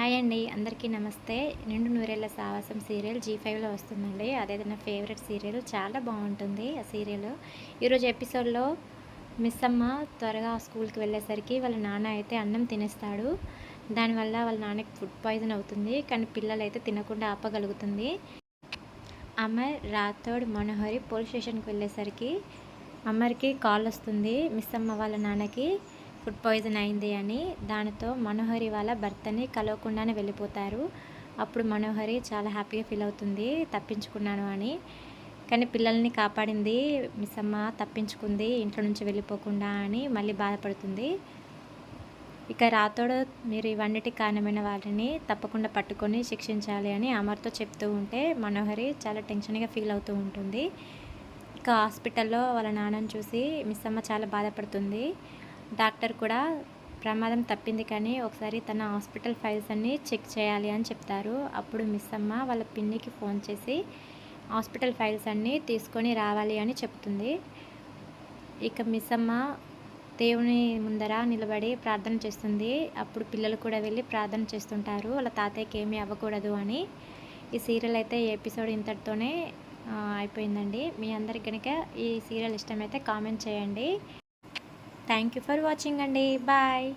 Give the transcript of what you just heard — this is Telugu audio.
హాయ్ అండి అందరికీ నమస్తే. నిండు నూరేళ్ళ సావాసం సీరియల్ జీ ఫైవ్లో వస్తుందండి. అదేదో నా ఫేవరెట్ సీరియల్ చాలా బాగుంటుంది ఆ సీరియల్. ఈరోజు ఎపిసోడ్లో మిస్ అమ్మ త్వరగా స్కూల్కి వెళ్ళేసరికి వాళ్ళ నాన్న అయితే అన్నం తినేస్తాడు. దానివల్ల వాళ్ళ నాన్నకి ఫుడ్ పాయిజన్ అవుతుంది కానీ పిల్లలు అయితే తినకుండా ఆపగలుగుతుంది. అమర్ రాథోడ్ మనోహరి పోలీస్ స్టేషన్కి వెళ్ళేసరికి అమర్కి కాల్ వస్తుంది మిస్ అమ్మ వాళ్ళ నాన్నకి. ఫుడ్ పాయిజన్ అయింది అని దానితో మనోహరి వాళ్ళ భర్తని కలవకుండానే వెళ్ళిపోతారు. అప్పుడు మనోహరి చాలా హ్యాపీగా ఫీల్ అవుతుంది. తప్పించుకున్నాను అని. కానీ పిల్లల్ని కాపాడింది. మిస్ అమ్మ తప్పించుకుంది. ఇంట్లో నుంచి వెళ్ళిపోకుండా అని మళ్ళీ బాధపడుతుంది. ఇక రాతోడు మీరు ఇవన్నిటి కారణమైన వారిని తప్పకుండా పట్టుకొని శిక్షించాలి అని అమర్తో చెప్తూ ఉంటే మనోహరి చాలా టెన్షన్గా ఫీల్ అవుతూ ఉంటుంది. ఇక హాస్పిటల్లో వాళ్ళ నాన్నని చూసి మిస్ అమ్మ చాలా బాధపడుతుంది. డాక్టర్ కూడా ప్రమాదం తప్పింది కానీ ఒకసారి తన హాస్పిటల్ ఫైల్స్ అన్నీ చెక్ చేయాలి అని చెప్తారు. అప్పుడు మిస్ అమ్మ వాళ్ళ పిన్నికి ఫోన్ చేసి హాస్పిటల్ ఫైల్స్ అన్నీ తీసుకొని రావాలి అని చెప్తుంది. ఇక మిస్ అమ్మ దేవుని ముందర నిలబడి ప్రార్థన చేస్తుంది. అప్పుడు పిల్లలు కూడా వెళ్ళి ప్రార్థన చేస్తుంటారు. వాళ్ళ తాతయ్యకి ఏమీ అవ్వకూడదు అని. ఈ సీరియల్ అయితే ఎపిసోడ్ ఇంతటితోనే అయిపోయిందండి. మీ అందరికి కనుక ఈ సీరియల్ ఇష్టమైతే కామెంట్ చేయండి. థ్యాంక్ యూ ఫర్ వాచింగ్ అండి. బాయ్.